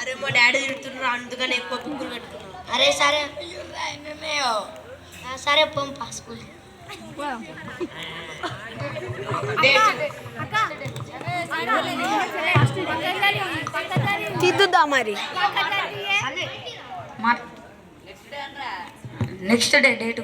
అరే మా డాడీ తిడుతున్నారు అందుకని ఎక్కువ బుక్కులు పెట్టుకున్నాం అరే సరే. సరే పంపా స్కూల్ తిద్దుద్దా మరి? Next day date.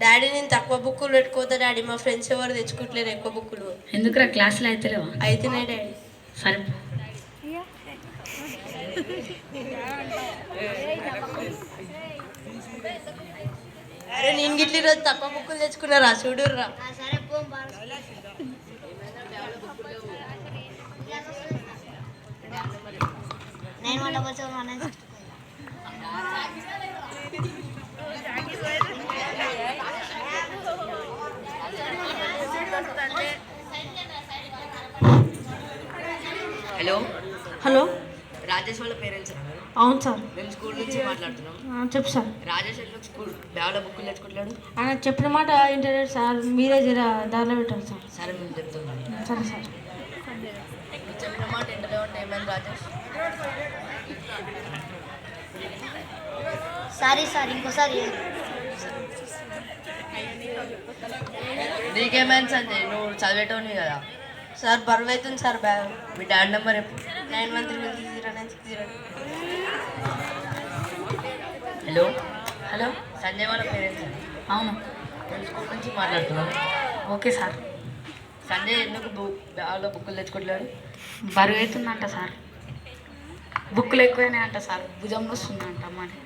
డాడీ నేను తక్కువ బుక్కులు పెట్టుకోతా డాడీ. మా ఫ్రెండ్స్ ఎవరు తెచ్చుకోవట్లేరు ఎక్కువ బుక్కులు. ఎందుకురా క్లాసులో అయితేలేవా? అయితేనే డాడీ. సరే అరే నేను గిట్ల ఈరోజు తక్కువ బుక్కులు తెచ్చుకున్నారా? చూడుర్రా. ఆ, సరే పంపా నేను హలో? రాజేష్ వాళ్ళ పేరెంట్స్ అవును సార్. మేము స్కూల్ నుంచి మాట్లాడుతున్నాం. ఆ, చెప్పు సార్. రాజేష్ స్కూల్ బ్యాగ్లో బుక్కులు తెచ్చుకుంటున్నాడు ఆయన చెప్పిన మాట ఇంటర్నెట్ సార్ మీరే జర దారిలో పెట్టారు సార్. సరే మేము చెప్తున్నాం సరే సార్. మీరు చెప్పిన మాట ఇంటర్లో ఉంటే ఏమైంది రాజేష్? సారీ సార్ ఇంకోసారి నీకేమైంది సంజయ్? నువ్వు చదివేటోని కదా. సార్ బరువు అవుతుంది సార్ బ్యాగ్ మీ డాడీ నెంబర్ ఎప్పుడు nine one three six zero nine six zero hello? Hello? Sanjay వాళ్ళ పేరెంట్స్ అవును. స్కూల్ నుంచి మాట్లాడుతున్నాం. Okay sir. సంజయ్ ఎందుకు బు బ్యాగ్లో బుక్కులు తెచ్చుకుంటున్నాడు? బరువు అవుతుందంట సార్. బుక్కులు ఎక్కువైనాయంట సార్. భుజం వస్తుందంట మరి.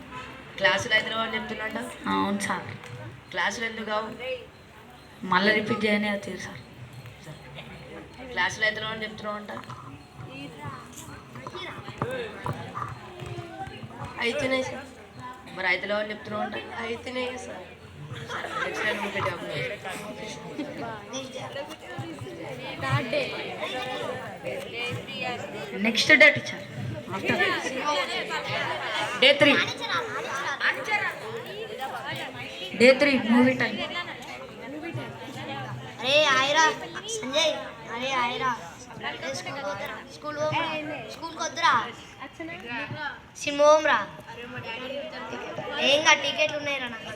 క్లాసులు అయితే అని చెప్తున్నాడ అవును సార్. క్లాసులు ఎందుకు కావు మళ్ళీ రిపీట్ చేయని అవుతుంది సార్. క్లాసులు అయితే అని చెప్తున్నావు అంట అయితేనే సార్ మరి అయితే అని చెప్తున్నావు అంట. అయితేనే సార్ నెక్స్ట్ టైం నువ్వు పెట్టావు next day teacher after day three day three movie time అరే ఆయరా. సంజయ్. అరే ఆయరా. స్కూల్ స్కూల్ స్కూల్కి వద్దురా సినిమా పోమరా ఏంగా టికెట్లు ఉన్నాయిరా నాకు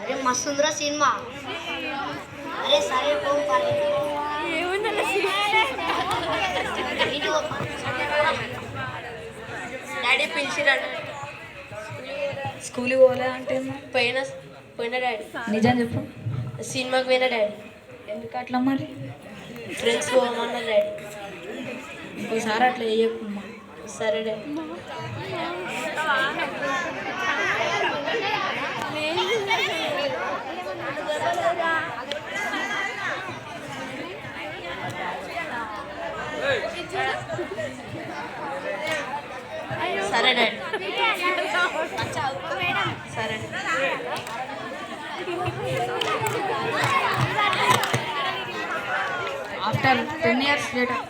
అరే మస్తు ఉందిరా సినిమా అరే సరే పోం డాడీ పిలిచిరాడు స్కూల్కి పోలే అంటే పోయినా పోయిన డాడీ. నిజం చెప్పు. సినిమాకి పోయిన డాడీ. ఎందుకు అట్లా మరి? ఫ్రెండ్స్ పోమన్నారు డాడీ. ఇంకోసారి అట్లా వేయకుమ్మా సరే డాడీ. సరే daddy. After ten years later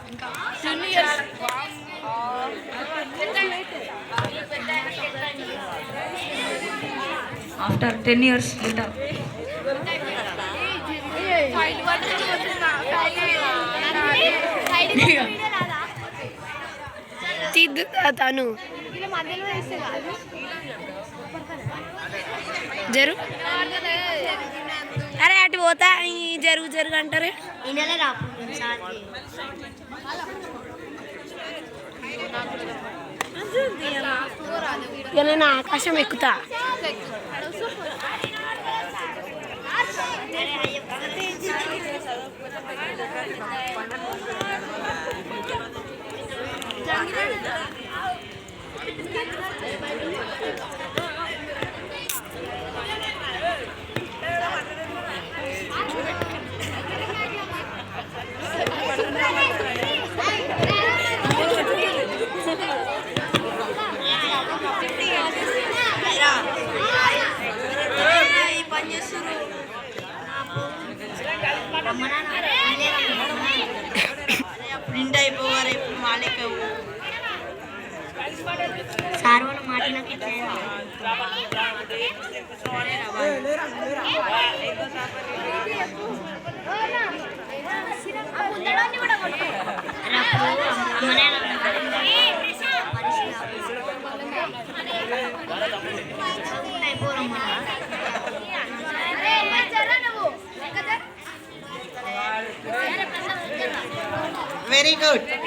after ten years later తిద్దు తను. జరు. అరే అటు పోతా. ఈ జరుగు జరుగు అంటారే. ఇక నేను ఆకాశం ఎక్కుతా. ఈ ప్రింట్ అయిపోవారు ఇప్పుడు మా లెక్క సార్ వాళ్ళ మాటలకి ఇట్లా very good.